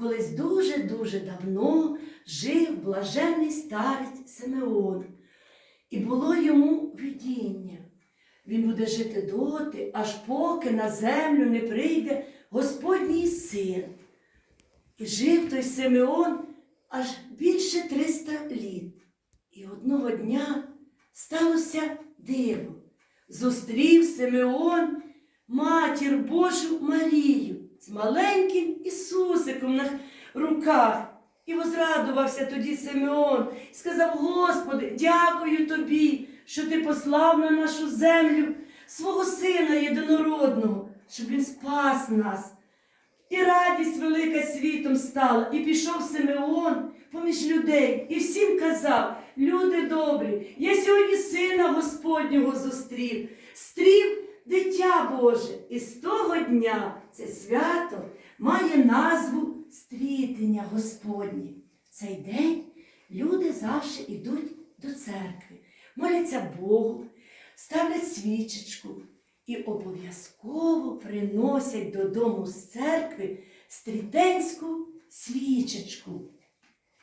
Колись дуже-дуже давно жив блаженний старець Симеон, і було йому видіння. Він буде жити доти, аж поки на землю не прийде Господній син. І жив той Симеон аж більше 300 літ. І одного дня сталося диво. Зустрів Симеон матір Божу Марію з маленьким Ісусиком на руках. І возрадувався тоді Симеон і сказав: Господи, дякую тобі, що ти послав на нашу землю свого сина єдинородного, щоб він спас нас. І радість велика світом стала, і пішов Симеон поміж людей, і всім казав: люди добрі, я сьогодні сина Господнього зустрів, стрів дитя Боже. І з того дня це свято має назву стрітення Господнє. В цей день люди завжди йдуть до церкви, моляться Богу, ставлять свічечку і обов'язково приносять додому з церкви стрітенську свічечку.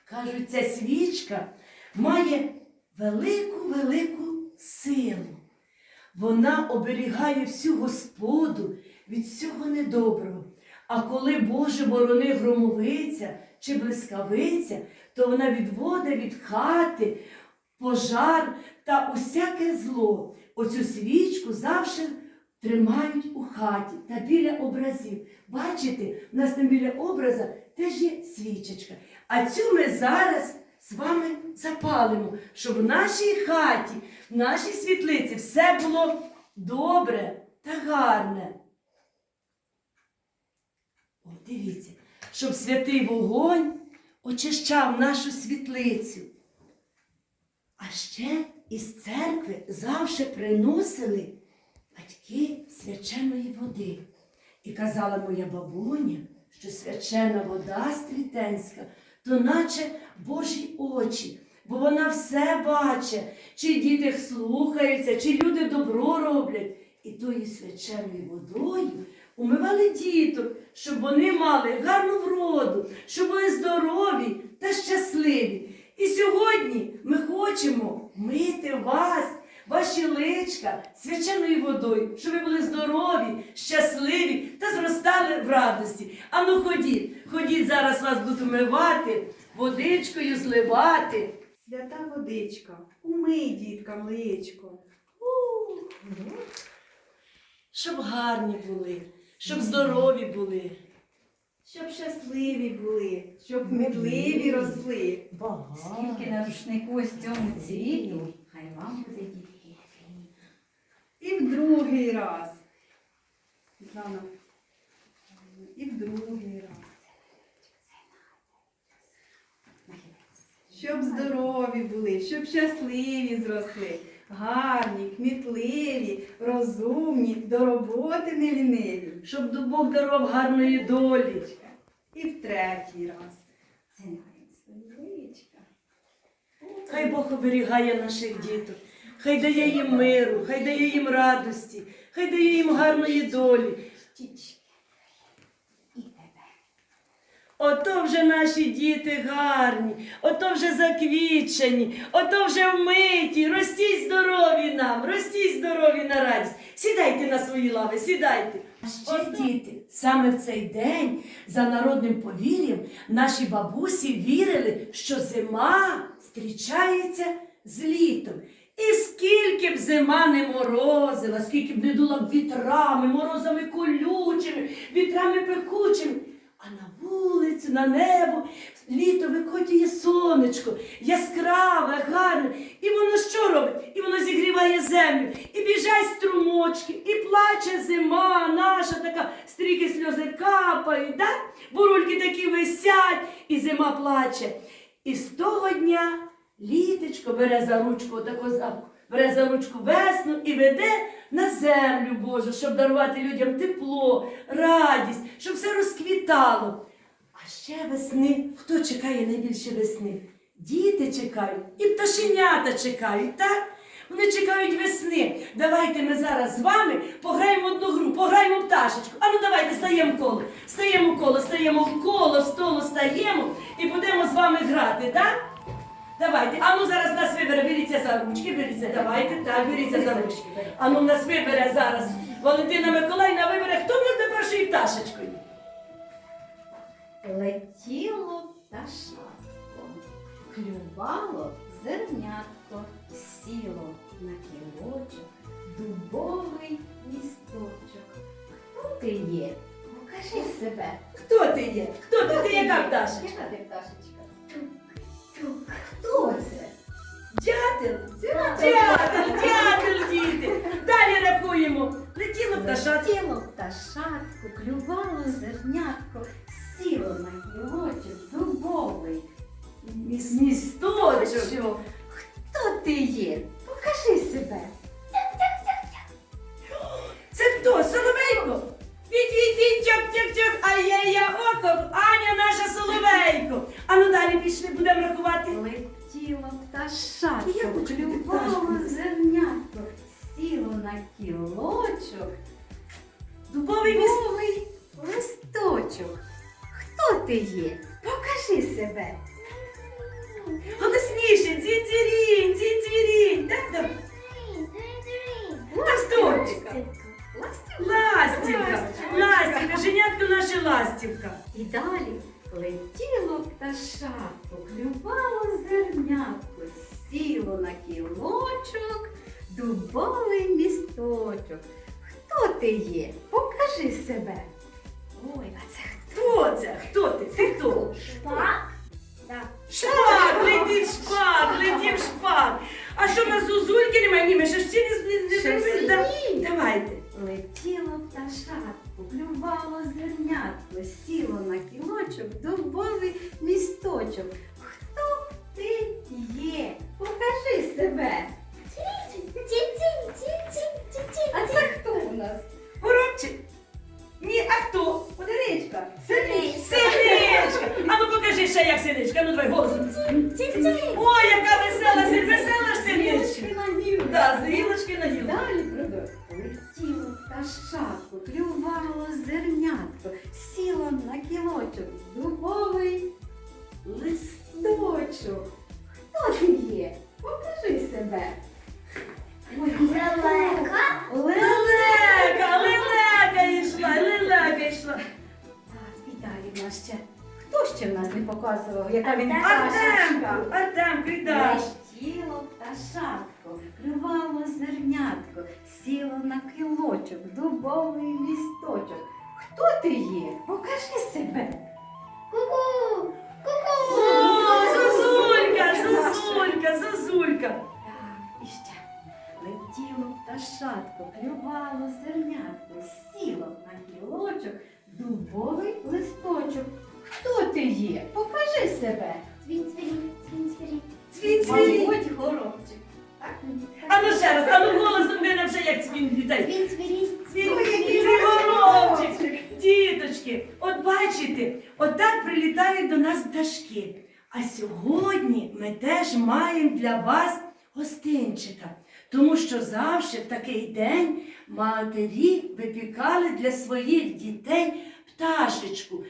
Кажуть, ця свічка має велику-велику силу. Вона оберігає всю господу від всього недоброго. А коли Боже борони громовиця чи блискавиця, то вона відводить від хати пожар та усяке зло. Оцю свічку завжди тримають у хаті та біля образів. Бачите, в нас там біля образа теж є свічечка. А цю ми зараз з вами запалимо, щоб в нашій хаті, в нашій світлиці все було добре та гарне. О, дивіться, щоб святий вогонь очищав нашу світлицю. А ще із церкви завжди приносили батьки свяченої води. І казала моя бабуня, що свячена вода стрітенська, то наче Божі очі, бо вона все бачить, чи діти слухаються, чи люди добро роблять. І тою свяченою водою умивали діток, щоб вони мали гарну вроду, щоб були здорові та щасливі. І сьогодні ми хочемо мити вас, ваші личка свяченою водою, щоб ви були здорові, щасливі та зростали в радості. Ану ходіть, ходіть, зараз вас будуть умивати, водичкою зливати. Свята водичка, умий діткам личко. Щоб гарні були, щоб здорові були. Щоб щасливі були, щоб медливі росли. Скільки на рушнику ось цьому цвіту, хай вам буде дітки. І в другий раз. Світлана. І в другий раз. Щоб здорові були, щоб щасливі зросли, гарні, кмітливі, розумні, до роботи не ліниві. Щоб до Бог дарував гарної долі. І в третій раз. Хай Бог оберігає наших діток, хай дає їм миру, хай дає їм радості, хай дає їм гарної долі. Птічки. І тебе. Ото вже наші діти гарні, ото вже заквічені, ото вже вмиті. Ростіть здорові нам, ростіть здорові на радість. Сідайте на свої лави, сідайте. Ще діти, саме в цей день, за народним повір'ям, наші бабусі вірили, що зима зустрічається з літом. І скільки б зима не морозила, скільки б не дула вітрами, морозами колючими, вітрами пекучими. А на вулицю, на небо, літо виходить сонечко, яскраве, гарне. І воно що робить? І воно зігріває землю, і біжать струмочки, і плаче зима наша така, стріки сльози капають, да? бурульки такі висять, і зима плаче. І з того дня літочко бере за ручку, тако за- бере за ручку весну і веде на землю Божу, щоб дарувати людям тепло, радість, щоб все розквітало. А ще весни, хто чекає найбільше весни? Діти чекають, і пташенята чекають, так? Вони чекають весни. Давайте ми зараз з вами пограємо одну гру, пограємо пташечку. А ну давайте стаємо коло. Стаємо коло, стаємо в коло, столу стаємо і будемо з вами грати, так? Давайте, а ну зараз нас вибере, беріться за ручки, беріться, давайте, так, беріться за ручки. А ну нас вибере зараз. Валентина Миколаївна вибере, хто буде першою пташечкою? Летіло пташатко, клювало зернятко, сіло на кілочок, дубовий місточок. Хто ти є? Покажи себе. Хто ти є? Хто ти? Ти яка пташечка? Яка ти пташечка? Дятел. Дятел. Дятел, діти. Далі рахуємо. Летіло пташатко. Летіло пташатко, клювало зернятко, сіло на кілочок, дубовий Місточок. Хто ти є? Ти є? Покажи себе. Голосніше, дзінь-дзірінь, дзінь-дзірінь. Так. Ластівка, ластівка, женятко наша ластівка. І далі летіло пташатко, клювало зернятко, сіло на кілочок, дубовий місточок. Хто ти є? Покажи себе. Ой, а це шпак? Да. Шпак, летить шпак, летів шпак. А що ми зузульки немає? Ні, ми ще всі не, не, не, не, Давайте. Летіло пташатку, клювало зернятко, сіло на кілочок, дубовий місточок. Ще як синичка, ну давай голосом. Ой, яка весела, весела ж синичка. Да, з гілочки на гілку. Не показував, яка він Артемку, пташечка? Артемку, і далі. Летіло пташатко, клювало зернятко, сіло на кілочок, дубовий місточок. Хто ти є? Покажи себе. Ку-ку. Ку-ку. О, Зозулька, Зозулька, Зозулька. Так, і ще. Летіло пташатко, клювало зернятко, А сьогодні ми теж маємо для вас гостинчика. Тому що завжди в такий день матері випікали для своїх дітей пташечку.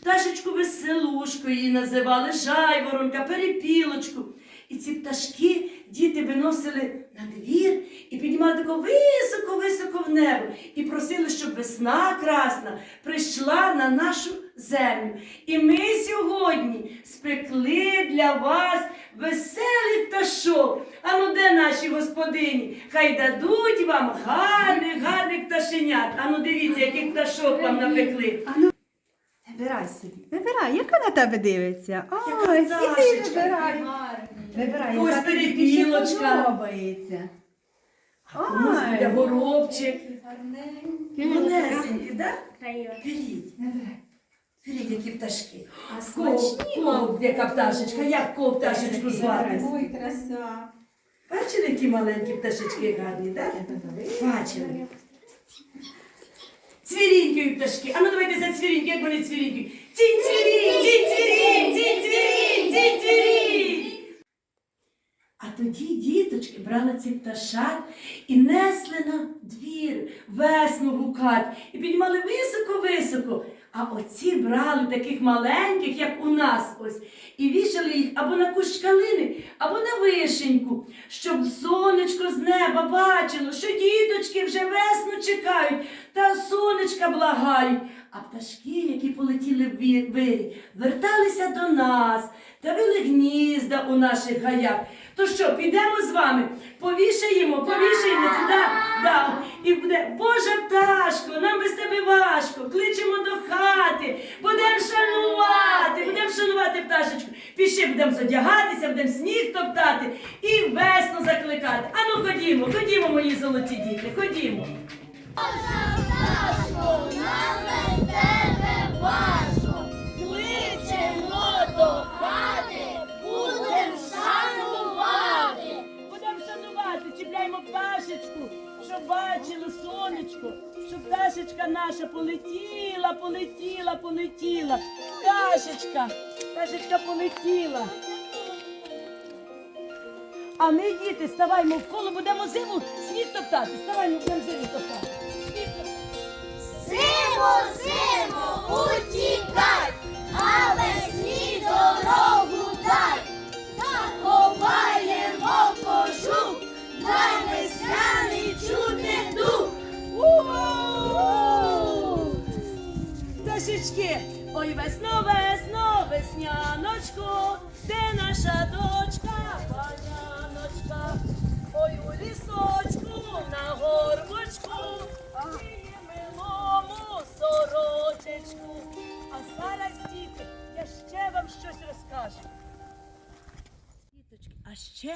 Пташечку веселушку її називали, жайворонка, перепілочку. І ці пташки діти виносили на двір і піднімали тако високо-високо в небо і просили, щоб весна красна прийшла на нашу землю. І ми сьогодні спекли для вас веселий пташок. А ну де наші господині? Хай дадуть вам гарних, гарних пташенят. А ну дивіться, яких пташок вам напекли. Вибирай собі. Вибирай, яка на тебе дивиться? Яка Ось, і пташечка. вибирай. Вибирай, Ось яка тобі більше перепілочка. подобається. Ой. буде горобчик. Гарненький. Малесенький, так? Беріть. Беріть, які пташки. А Ков, смачні ков, яка пташечка, як ков пташечку звати? Ой, краса. Бачили, які маленькі пташечки гарні, так? Бачили. Цвірінькою пташки. А ну давайте за цвіріньки, як вони цвірінькою. Цінь цвірінь, цінь цвірінь, цінь цвірінь, цінь цвірінь. А тоді, діточки, брали цих пташат і несли на двір весну гукати, і піднімали високо-високо. А оці брали таких маленьких, як у нас ось, і вішали їх або на кущ калини, або на вишеньку, щоб сонечко з неба бачило, що діточки вже весну чекають та сонечка благають. А пташки, які полетіли в вирій, верталися до нас та вили гнізда у наших гаях. То що, підемо з вами, повішаємо, повішаємо сюди, да, і буде, Божа пташко, нам без тебе важко, кличемо до хати, будемо шанувати, будемо шанувати пташечку. Пішли будемо задягатися, будемо сніг топтати і весну закликати. Ану ходімо, ходімо, мої золоті діти, ходімо. Кличемо щоб бачили сонечко, щоб пташечка наша полетіла, полетіла, полетіла. Пташечка, пташечка полетіла. А ми, діти, ставаймо в коло, будемо зиму сніг топтати. Ставаймо, будемо зиму топтати. Сніг топтати. Симо, симо, утікай, Пташечки, ой, весно, весно, весняночко, де наша дочка, паняночка, ой, у лісочку, на горбочку, її милому сорочечку. А зараз, діти, я ще вам щось розкажу. А ще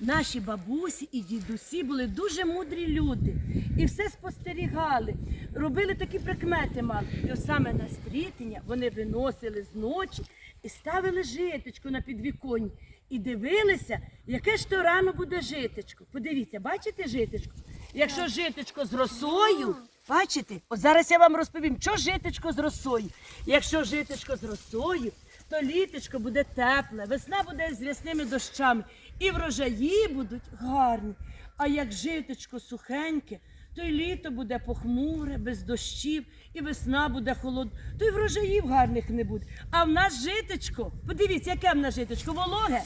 наші бабусі і дідусі були дуже мудрі люди і все спостерігали, робили такі прикмети мали. І ось саме на стрітення вони виносили з ночі і ставили житочку на підвіконні. І дивилися, яке ж то рано буде житочко. Подивіться, бачите житочко? Якщо житочко з росою, бачите, от зараз я вам розповім, що житочко з росою. Якщо житочко з росою, то літочко буде тепле, весна буде з рясними дощами, і врожаї будуть гарні. А як житочко сухеньке, то й літо буде похмуре, без дощів, і весна буде холодна, то й врожаїв гарних не буде. А в нас житочко, подивіться, яке в нас житочко, вологе?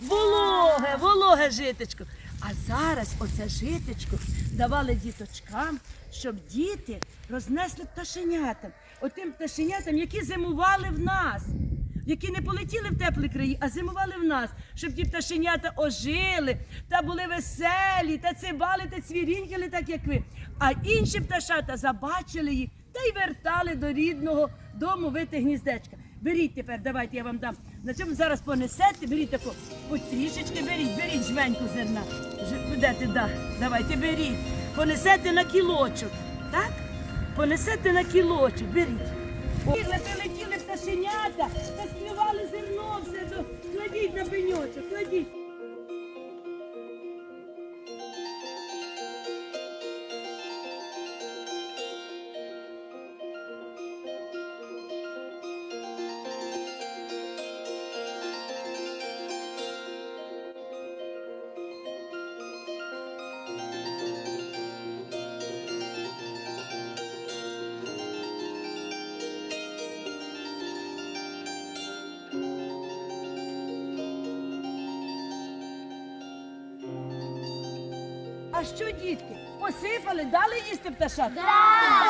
Вологе, вологе житочко. А зараз оце житочко давали діточкам, щоб діти рознесли пташенятам, отим пташенятам, які зимували в нас які не полетіли в теплі краї, а зимували в нас, щоб ті пташенята ожили та були веселі, та цибали, та цвірінькали, так як ви. А інші пташата забачили їх та й вертали до рідного дому вити гніздечка. Беріть тепер, давайте я вам дам. На цьому зараз понесете, беріть таку, потрішечки беріть, беріть жменьку зерна. Будете, да. Давайте беріть. Понесете на кілочок. Так? Понесете на кілочок, беріть. Летіли заспівали зерно все, кладіть на пеньочок, кладіть. Що, дітки, посипали, дали їсти пташат?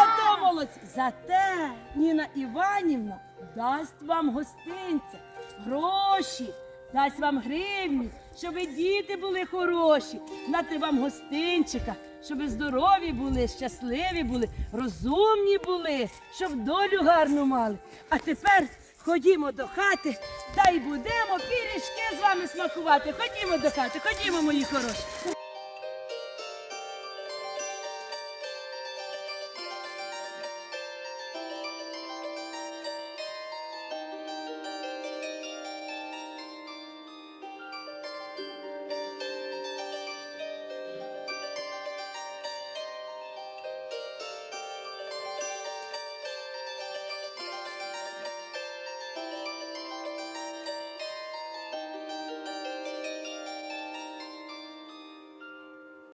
Ото молодці. Зате Ніна Іванівна дасть вам гостинця, гроші, дасть вам гривні, щоб діти були хороші, дати вам гостинчика, щоб здорові були, щасливі були, розумні були, щоб долю гарну мали. А тепер ходімо до хати та й будемо пиріжки з вами смакувати. Ходімо до хати, ходімо, мої хороші.